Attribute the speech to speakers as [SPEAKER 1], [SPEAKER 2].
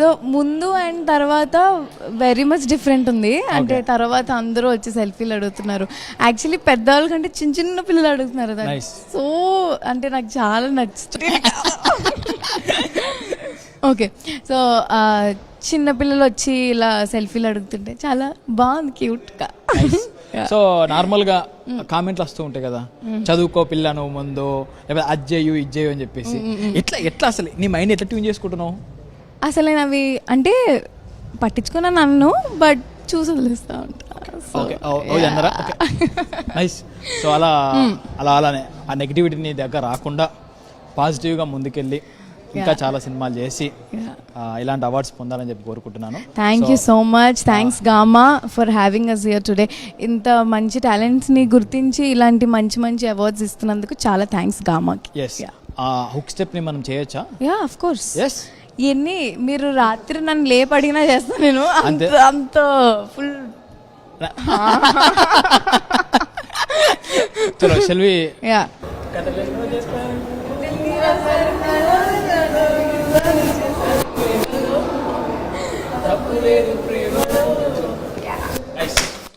[SPEAKER 1] So ముందు and తర్వాత very much different ఉంది. అంటే తర్వాత అందరూ వచ్చి సెల్ఫీలు అడుగుతున్నారు. యాక్చువల్లీ పెద్దవాళ్ళ కంటే చిన్న చిన్న పిల్లలు అడుగుతున్నారు
[SPEAKER 2] Nice.
[SPEAKER 1] సో అంటే నాకు చాలా నచ్చుతుంది. ఓకే సో చిన్న పిల్లలు వచ్చి ఇలా సెల్ఫీలు అడుగుతుంటే చాలా బాగుంది క్యూట్గా
[SPEAKER 2] సో నార్మల్గా కామెంట్లు వస్తూ ఉంటాయి కదా. చదువుకో పిల్ల నువ్వు ముందు లేకపోతే ఇది చేయు అని చెప్పేసి. ఎట్లా ఎట్లా అసలు? నీ మైండ్ ఎట్లా ట్యూన్ చేసుకుంటున్నావు?
[SPEAKER 1] అసలు నేను అవి అంటే పట్టించుకున్నా నన్ను బట్ చూసి వదిలేస్తా ఉంటా. So,
[SPEAKER 2] okay. అన్నారా ఓకే. నైస్ సో అలా అలా అలానే. ఆ నెగిటివిటీ నీ దగ్గర రాకుండా పాజిటివ్గా ముందుకెళ్ళి ఇంకా చాలా సినిమాలు చేసి ఇలాంటి అవార్డ్స్ పొందాలని చెప్పి కోరుకుంటున్నాను.
[SPEAKER 1] Thank you so much thanks GAMA for having us here today ఇంత మంచి టాలెంట్స్ని గుర్తించి ఇలాంటి మంచి మంచి అవార్డ్స్ ఇస్తున్నందుకు చాలా థ్యాంక్స్ గామాకి
[SPEAKER 2] ఎస్ హుక్ స్టెప్ని మనం చేయొచ్చా?
[SPEAKER 1] యా ఆఫ్ కోర్స్
[SPEAKER 2] ఎస్
[SPEAKER 1] ఇవన్నీ మీరు రాత్రి నన్ను లేపడిగినా చేస్తాను నేను. అంత.
[SPEAKER 2] అంత
[SPEAKER 1] ఫుల్
[SPEAKER 2] తప్పు
[SPEAKER 1] లేదు